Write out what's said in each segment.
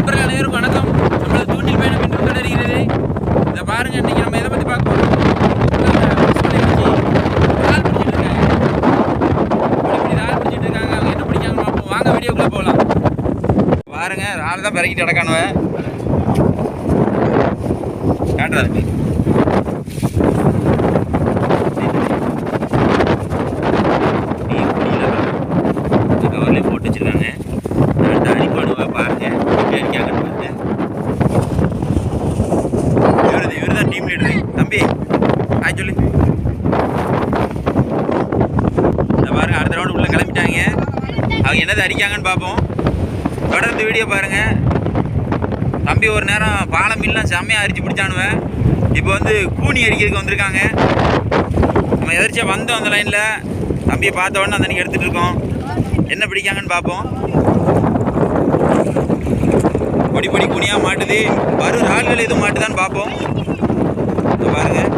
நண்பர்கள் அனைவரும் வணக்கம். நம்மளது தூண்டில் பயணம் இன்று தொடர்கிறது. இதை பாருங்க இன்றைக்கி நம்ம எதை பற்றி. பார்க்க பிடிச்சிட்டு இப்படி பிடிச்சிட்டு இருக்காங்க. வீடியோக்குள்ளே போகலாம். பாருங்க ஆள் தான் பிறக்கிட்டு கிடக்கானுவ காட்டுறாரு கவர்லேயே போட்டு வச்சிருக்காங்க ரெண்டு அடிப்பானுவா பாருங்க எப்படி அடிக்காங்கன்னு பாருங்க இவரு இவரு தான் டீம் லீடரு தம்பி ஆய் சொல்லு இந்த பாருங்க அடுத்த ரவுண்டு உள்ள கிளம்பிட்டாங்க. அவங்க என்னது அடிக்காங்கன்னு பார்ப்போம். தொடர்ந்து வீடியோ பாருங்க. தம்பி ஒரு நேரம் பாலம் மீன்லாம் செம்மையாக அரிச்சு பிடிச்சானுவேன் இப்போ வந்து கூனி அடிக்கிறதுக்கு வந்திருக்காங்க. நம்ம எதிர்ச்சியாக வந்தோம் அந்த லைனில் தம்பியை பார்த்த உடனே அந்த அன்றைக்கி எடுத்துகிட்டு இருக்கோம். என்ன பிடிக்காங்கன்னு பார்ப்போம். பொடி பொடி குனியாக மாட்டுது. வரும் ஆள்கள் எதுவும் மாட்டுதான்னு பார்ப்போம். பாருங்கள்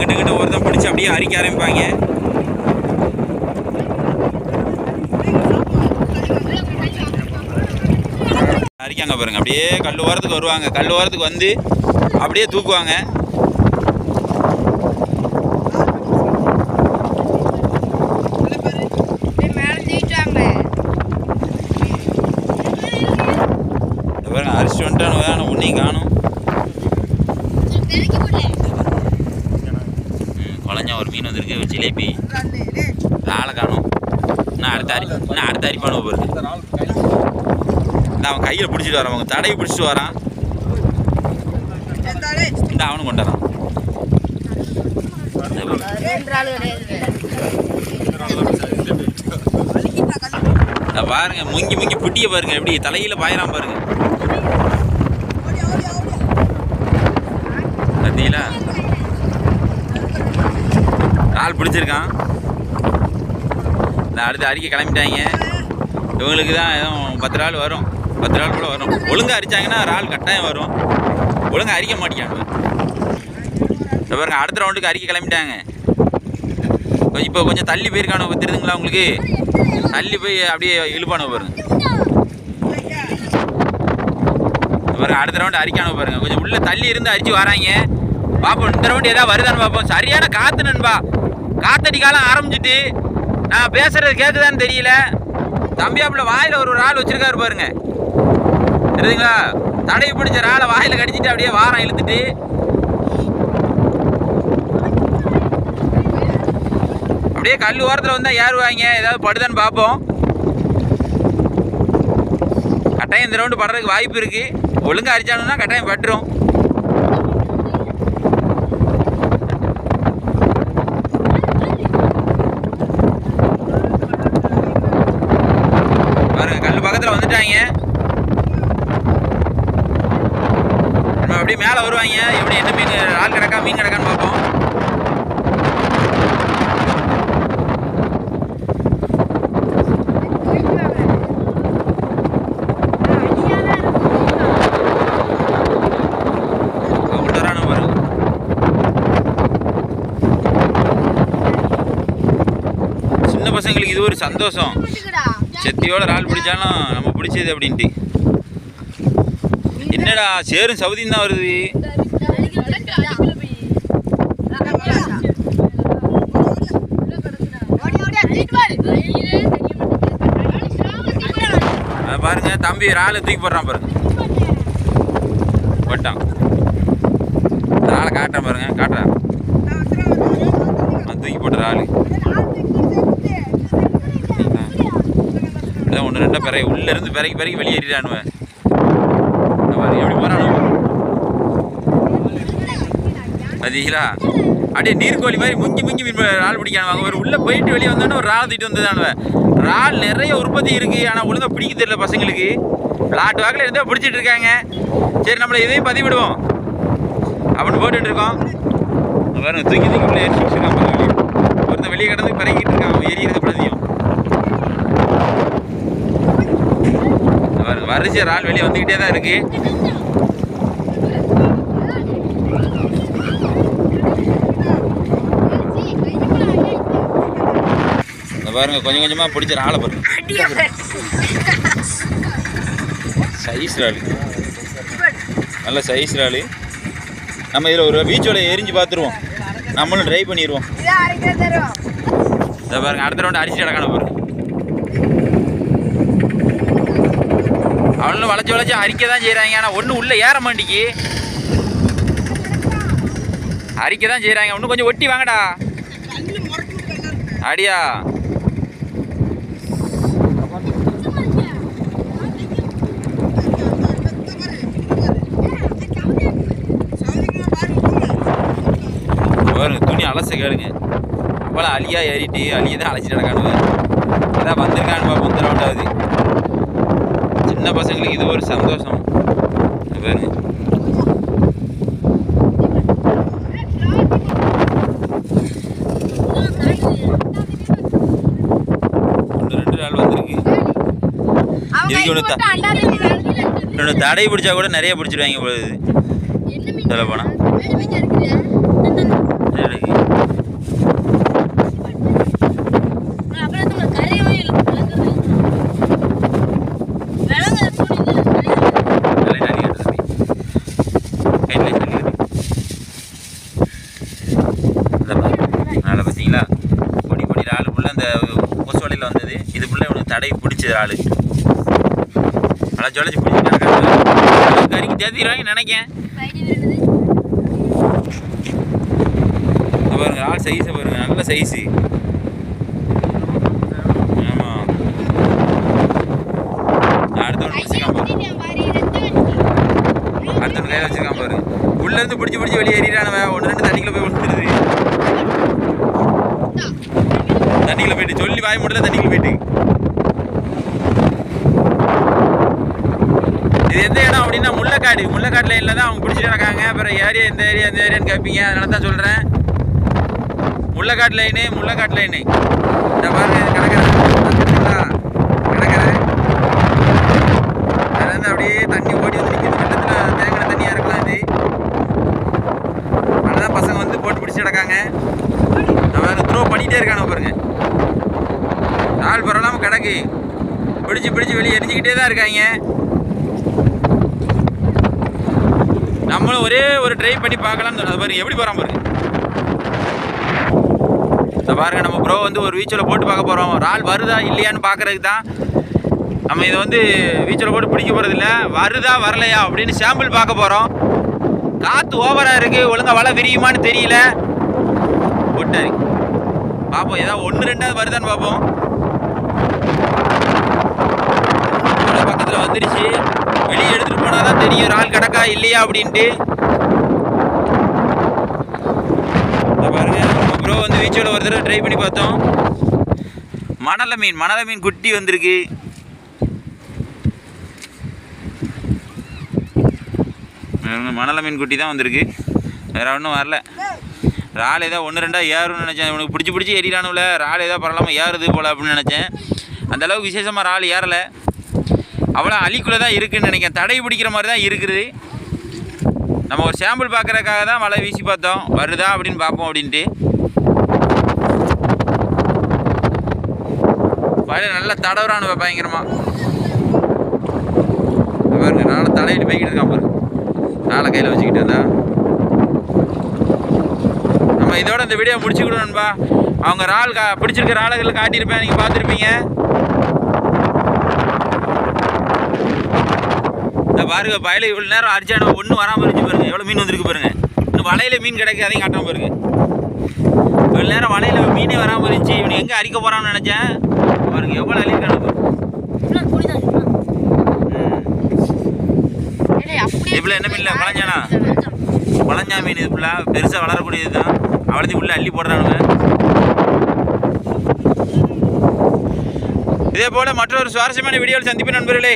கிட்ட கிட்ட ஒருத்தன் பிடிச்சி அப்படியே அரிக்க ஆரம்பிப்பாங்க. அரிக்காங்க பாருங்க அப்படியே கல் ஓரத்துக்கு வருவாங்க. கல் ஓரத்துக்கு வந்து அப்படியே தூக்குவாங்க. பாருங்க அரிசி வந்துட்டானு வேணும் ஒன்றையும் காணும். ம், ஒரு மீன் வந்திருக்கு ஜிலேபி. ஆளை காணும். இன்னும் அடுத்த அரி இன்னும் அடுத்த அரிப்பான போகிறது இந்த அவன் கையில் பிடிச்சிட்டு வரான் அவங்க தடையை பிடிச்சிட்டு வரான். இந்த அவனும் கொண்டு வரான். பாருங்க. முங்கி முங்கி புட்டிய பாருங்க எப்படி தலையில பாயிரான் பாருங்க. பார்த்தீங்களா ஆள் பிடிச்சிருக்கான். இந்த அடுத்து அறிக்கை கிளம்பிட்டாங்க. இவங்களுக்கு தான் எதுவும் பத்து நாள் வரும். பத்து நாள் கூட வரும். ஒழுங்கா அரிச்சாங்கன்னா இறால் கட்டாயம் வரும். ஒழுங்கா அரிக்க மாட்டேங்காங்க இந்த பாருங்க அடுத்த ரவுண்டுக்கு அறிக்கை கிளம்பிட்டாங்க. கொஞ்சம் இப்போ கொஞ்சம் தள்ளி போயிருக்கானு தெரியுதுங்களா உங்களுக்கு? தள்ளி போய் அப்படியே இழுப்பானு பாருங்க. பாருங்க அடுத்த ரவுண்டு அரிக்கானு பாருங்க. கொஞ்சம் உள்ள தள்ளி இருந்து அரிச்சு வராங்க. பாப்போம் இந்த ரவுண்டு ஏதாவது வருதான்னு பார்ப்போம் சரியான காத்து நண்பா. காத்தடி காலம் ஆரம்பிச்சிட்டு நான் பேசுறது கேட்குதான்னு தெரியல. தம்பியாப்புல வாயில ஒரு ஒரு ஆள் வச்சிருக்காரு பாருங்க. சரிங்களா தடவி பிடிச்ச ஆளை வாயில கடிச்சிட்டு அப்படியே வாரம் இழுத்துட்டு. அப்படியே கல் ஓரத்தில் வந்தால் ஏறுவாங்க. ஏதாவது படுதான்னு பார்ப்போம். கட்டாயம் இந்த ரவுண்டு படுறதுக்கு வாய்ப்பு இருக்குது ஒழுங்கா அரிச்சானுன்னா கட்டாயம் பட்டுரும் பாருங்க கல் பக்கத்தில் வந்துட்டாங்க நம்ம வருவாங்க. எப்படி என்ன மீன் ஆள் கிடக்கா மீன் கிடக்கான்னு பார்ப்போம். சின்ன பசங்களுக்கு இது ஒரு சந்தோஷம். செத்தியோட இறால் பிடிச்சாலும் நம்ம பிடிச்சது அப்படின்ட்டு. என்னடா சேரும் சவுதியும் தான் வருது. அதை பாருங்க தம்பி ராலை தூக்கி போடுறான் பாருங்க. போட்டான். ராலை காட்டுறேன் பாருங்க காட்டுறேன் தூக்கி போட்டு ராலு இதான் ஒன்று ரெண்டா பிறகு உள்ளேருந்து பிறகு பிறகு வெளியேறிடானுவேன் பாருங்க எப்படி போறானு பார்த்தீங்களா அப்படியே நீர்கோழி மாதிரி முங்கி முங்கி மீன் இறால் பிடிக்கானுவாங்க ஒரு உள்ளே போயிட்டு வெளியே வந்தோடனே ஒரு இறால் தூக்கிட்டு வந்ததானுவன் இறால் நிறைய உற்பத்தி இருக்குது ஆனால் ஒழுங்காக பிடிக்க தெரியல பசங்களுக்கு. விளாட்டு வாக்கில் இருந்தால் பிடிச்சிட்டு இருக்காங்க. சரி நம்மளை இதையும் பதிவிடுவோம். அப்படின்னு போட்டுட்டு இருக்கோம். இங்க தூக்கி தூக்கி உள்ள எரிச்சு வச்சிருக்கான் வெளியே ஒருத்தன் வெளியே கிடந்து பறக்கிட்டு இருக்கான். அவன் எரியறது பிரதியும். வரிசை இறால் வெளியே வந்துக்கிட்டே தான் இருக்குது பாருங்க கொஞ்சம் கொஞ்சமாக பிடிச்ச ஆளை பாருங்க சைஸ் இறால் நல்ல சைஸ் இறால் நம்ம இதில் ஒரு பீச்சோட எரிஞ்சு பார்த்துருவோம் நம்மளும் ட்ரை பண்ணிடுவோம் இது பாருங்க அடுத்த ரவுண்டு அடிச்சு கிடக்கான பாருங்க அவனும் வளைச்சு வளைச்சு அரிக்க தான் செய்கிறாங்க ஆனால் ஒன்றும் உள்ளே ஏற மாட்டிக்கு அரிக்க தான் செய்கிறாங்க இன்னும் கொஞ்சம் ஒட்டி வாங்கடா. அடியா. பாருங்க துணி அலச கேளுங்க இவ்வளோ அலியா ஏறிட்டு அலியை தான் அழைச்சிட்டு நடக்கானுவ ஏதாவது வந்திருக்கான்னு பார்ப்போம் இந்த ரவுண்டாவது சின்ன பசங்களுக்கு இது ஒரு சந்தோஷம் பாருங்க. இன்னொன்று தடை பிடிச்சா கூட நிறைய பிடிச்சிருவாங்க போல இது சொல்ல போனா அதனால் பார்த்தீங்களா பொடி பொடி ஆள் ஃபுல்லாக அந்த கொசு வந்தது இது ஃபுல்லாக இவனுக்கு தடை பிடிச்சது ஆள் அழைச்சி அழைச்சி பிடிச்சிட்டு கறிக்கு தேத்திடுவாங்க நினைக்கேன் இது பாருங்க. ஆள் சைஸை பாருங்க நல்ல சைஸு ஆமாம் அடுத்தவன் பிடிச்சிக்காம அடுத்தவன் கையில் வச்சிருக்கான் பாரு. உள்ள இருந்து பிடிச்சி பிடிச்சி வெளியே ஏறிடானவன் ஒன்று ரெண்டு தண்ணிக்குள்ள போய் விழுந்துருது. தண்ணிக்குள்ள போயிட்டு. சொல்லி வாய் முடியல தண்ணிக்குள்ள போயிட்டு. இது எந்த இடம் அப்படின்னா முள்ளக்காடு முள்ளக்காடு லைனில் தான் அவங்க பிடிச்சிட்டு நடக்காங்க அப்புறம் ஏரியா இந்த ஏரியா இந்த ஏரியான்னு கேட்பீங்க. அதனால தான் சொல்கிறேன் முள்ளக்காடு லைனு முள்ளக்காடு லைனு இந்த பாருங்க இது கிடக்கிறேன் அதுலேருந்து அப்படியே தண்ணி ஓடி வந்து நிற்கிது வெள்ளத்தில் தேங்கின தண்ணியாக இருக்கலாம் இது. அதனால பசங்க வந்து போட்டு பிடிச்சி நடக்காங்க நான் வேறு த்ரோ பண்ணிகிட்டே இருக்கானு பாருங்க. நாள் பரவாயில்லாம கிடக்கு. பிடிச்சி பிடிச்சி வெளியே எரிஞ்சிக்கிட்டே தான் இருக்காங்க. நம்மளும் ஒரே ஒரு ட்ரை பண்ணி பார்க்கலாம்னு அது பாருங்க எப்படி போகிறான் பாருங்க. இந்த பாருங்கள் நம்ம ப்ரோ வந்து ஒரு வீச்சில் போட்டு பார்க்க போகிறோம் ரால் வருதா இல்லையான்னு பார்க்குறதுக்கு தான். நம்ம இதை வந்து வீச்சில் போட்டு பிடிக்க போகிறது இல்லை. வருதா வரலையா அப்படின்னு சாம்பிள் பார்க்க போகிறோம் காற்று ஓவராக இருக்குது ஒழுங்கா வலை விரியுமான்னு தெரியல. போட்டாரு. பார்ப்போம் ஏதாவது ஒன்று ரெண்டாவது வருதான்னு பார்ப்போம் பக்கத்தில் வந்துருச்சு. வெளியே எடுத்துகிட்டு போனால் தான் தெரியும் ரால் கிடக்கா இல்லையா அப்படின்ட்டு. இதை பாருங்க ப்ரோ வந்து வீச்சோட ஒரு தடவை ட்ரை பண்ணி பார்த்தோம். மணல மீன் மணல மீன் குட்டி வந்திருக்கு. மணல மீன் குட்டி தான் வந்திருக்கு. வேற ஒன்றும் வரல. ரால் ஏதோ ஒன்று ரெண்டாக ஏறும்னு நினச்சேன். இவனுக்கு பிடிச்சி பிடிச்சி ஏறிடானுல ரால் ஏதோ பரவாயில்லாமல் ஏறுது போல் அப்படின்னு நினச்சேன். அந்த அளவுக்கு விசேஷமாக ரால் ஏறலை. அவ்வளோ அழிக்குள்ளே தான் இருக்குதுன்னு நினைக்கிறேன். தடை பிடிக்கிற மாதிரி தான் இருக்குது. நம்ம ஒரு சாம்பிள் பார்க்குறக்காக தான் வலை வீசி பார்த்தோம். வருதா அப்படின்னு பார்ப்போம் அப்படின்ட்டு. வயலில் நல்லா தடவுறானு பயங்கரமா. பாருங்க நானும் தலையிட்டு போய்கிட்டு இருக்கான் பாரு நாளை கையில் வச்சுக்கிட்டு இருந்தா நம்ம இதோட இந்த வீடியோ முடிச்சுக்கிடணும்பா அவங்க ரால் கா பிடிச்சிருக்க ராளைகளை காட்டியிருப்பேன். நீங்கள் பார்த்துருப்பீங்க. இந்த பாருங்க வயல இவ்வளோ நேரம் அடிச்சான ஒன்றும் வராமல் இருந்துச்சு பாருங்க. எவ்வளோ மீன் வந்திருக்கு பாருங்க. இன்னும் வலையில மீன் கிடைக்கு அதையும் காட்டாம பாருங்க. இவ்வளோ நேரம் வலையில மீனே வராமல் இருந்துச்சு. இவன் எங்கே அரிக்க போகிறான்னு நினச்சேன். பாருங்க எவ்வளோ அழியிருக்கானு இதுல என்ன மீன்ல குழஞ்சானா? குழஞ்சா மீன் இது ஃபுல்லாக பெருசாக வளரக்கூடியது தான். அவ்வளோத்தையும் உள்ளே அள்ளி போடுறானுங்க. இதே போல் மற்றொரு சுவாரஸ்யமான வீடியோவில் சந்திப்பேன் நண்பர்களே.